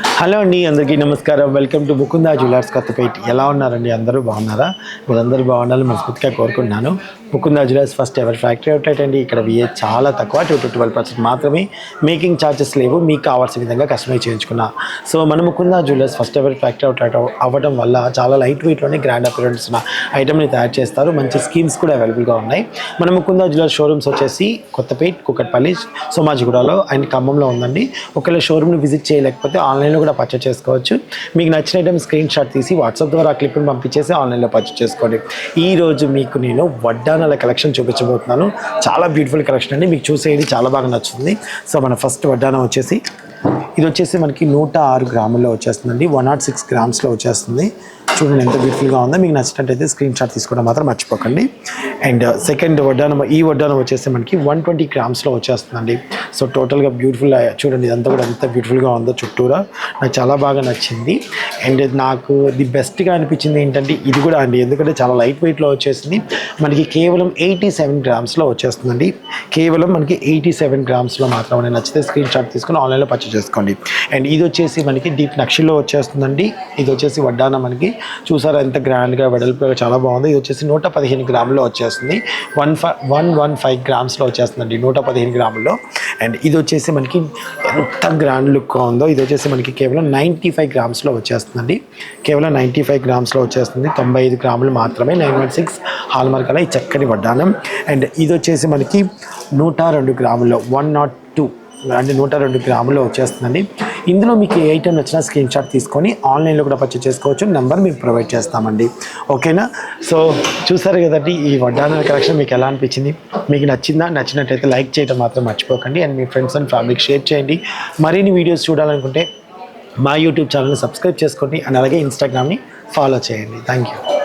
Hello అండి అందరికీ నమస్కారం. Welcome to Mukunda jewellers Kothapeta. ఎలా ఉన్నారండి? అందరూ బాగున్నారా? మీరందరూ బాగుండాలని మనస్ఫూర్తిగా కోరుకుంటున్నాను. Mukunda jewellers first ever factory outlet అండి ఇక్కడ విఏ చాలా తక్కువ టూ టు ట్వెల్వ్ పర్సెంట్ మాత్రమే. మేకింగ్ ఛార్జెస్ లేవు. మీకు కావాల్సిన విధంగా కస్టమైజ్ చేయించుకున్నా. సో మన Mukunda jewellers first ever factory outlet అవ్వడం వల్ల చాలా లైట్ వెయిట్లోనే గ్రాండ్ అపిరెన్స్ ఉన్న ఐటమ్ని తయారు చేస్తారు. మంచి స్కీమ్స్ కూడా అవైలబుల్గా ఉన్నాయి. మన ముకుందా జ్యువెలర్స్ షోరూమ్స్ వచ్చేసి కొత్తపేట్ కుక్కట్పల్లి సోమాజిగూడలో అండ్ ఖమ్మంలో ఉందండి. ఒకవేళ షోరూమ్ని విజిట్ చేయలేకపోతే ఆన్లైన్ ఆన్లైన్లో కూడా పర్చేస్ చేసుకోవచ్చు. మీకు నచ్చిన ఐటమ్ స్క్రీన్ షాట్ తీసి వాట్సాప్ ద్వారా ఆ క్లిప్ని పంపించేసి ఆన్లైన్లో పర్చేస్ చేసుకోండి. ఈరోజు మీకు నేను వడ్డానాల కలెక్షన్ చూపించబోతున్నాను. చాలా బ్యూటిఫుల్ కలెక్షన్ అండి. మీకు చూసేది చాలా బాగా నచ్చుతుంది. సో మన ఫస్ట్ వడ్డానం వచ్చేసి ఇది వచ్చేసి మనకి నూట ఆరు గ్రాముల్లో వచ్చేస్తుందండి. వన్ నాట్ సిక్స్ గ్రామ్స్లో వచ్చేస్తుంది. చూడండి ఎంత బ్యూటిఫుల్గా ఉందో. మీకు నచ్చినట్టయితే స్క్రీన్ షాట్ తీసుకోవడం మాత్రం మర్చిపోకండి. అండ్ సెకండ్ uh, వడ్డానం ఈ వడ్డానం వచ్చేసి మనకి వన్ ట్వంటీ గ్రామ్స్లో వచ్చేస్తుందండి. సో టోటల్గా బ్యూటిఫుల్ చూడండి ఇదంతా కూడా ఎంత బ్యూటిఫుల్గా ఉందో చుట్టూరా. నాకు చాలా బాగా నచ్చింది. అండ్ నాకు ది బెస్ట్గా అనిపించింది ఏంటంటే ఇది కూడా అండి. ఎందుకంటే చాలా లైట్ వెయిట్లో వచ్చేసింది. మనకి కేవలం ఎయిటీ సెవెన్ గ్రామ్స్లో వచ్చేస్తుందండి. కేవలం మనకి ఎయిటీ సెవెన్ గ్రామ్స్లో మాత్రమే నచ్చితే స్క్రీన్ షాట్ తీసుకొని ఆన్లైన్లో పర్చేస్ చేసుకోండి. అండ్ ఇది వచ్చేసి మనకి డీప్ నక్షిలో వచ్చేస్తుందండి. ఇది వచ్చేసి వడ్డాన మనకి. చూసారా ఎంత గ్రాండ్గా వెడల్పుగా చాలా బాగుంది. ఇది వచ్చేసి నూట పదిహేను గ్రాముల్లో వచ్చేస్తుంది. One five one one five గ్రామ్స్లో వచ్చేస్తుందండి నూట పదిహేను గ్రాముల్లో. అండ్ ఇది వచ్చేసి మనకి ఎంత గ్రాండ్ లుక్గా ఉందో ఇది వచ్చేసి మనకి కేవలం నైంటీ ఫైవ్ గ్రామ్స్లో వచ్చేస్తుందండి. కేవలం నైంటీ ఫైవ్ గ్రామ్స్లో వచ్చేస్తుంది. తొంభై ఐదు గ్రాములు మాత్రమే నైన్ వన్ సిక్స్ హాల్మార్క్ అలా ఈ చక్కని వడ్డానం అండ్ ఇది వచ్చేసి మనకి నూట రెండు గ్రాముల్లో వన్ నాట్ టూ అంటే నూట రెండు గ్రాముల్లో వచ్చేస్తుందండి. ఇందులో మీకు ఏ ఐటమ్ నచ్చిన స్క్రీన్ షాట్ తీసుకొని ఆన్లైన్లో కూడా పర్చేస్ చేసుకోవచ్చు. నెంబర్ మీకు ప్రొవైడ్ చేస్తామండి. ఓకేనా సో చూసారు కదండి ఈ వడ్డాన కలెక్షన్ మీకు ఎలా అనిపించింది? మీకు నచ్చిందా? నచ్చినట్టయితే లైక్ చేయడం మాత్రం మర్చిపోకండి. అండ్ మీ ఫ్రెండ్స్ అండ్ ఫ్యామిలీకి షేర్ చేయండి. మరిన్ని వీడియోస్ చూడాలనుకుంటే మా యూట్యూబ్ ఛానల్ని సబ్స్క్రైబ్ చేసుకోండి. అండ్ అలాగే ఇన్స్టాగ్రామ్ని ఫాలో చేయండి. Thank you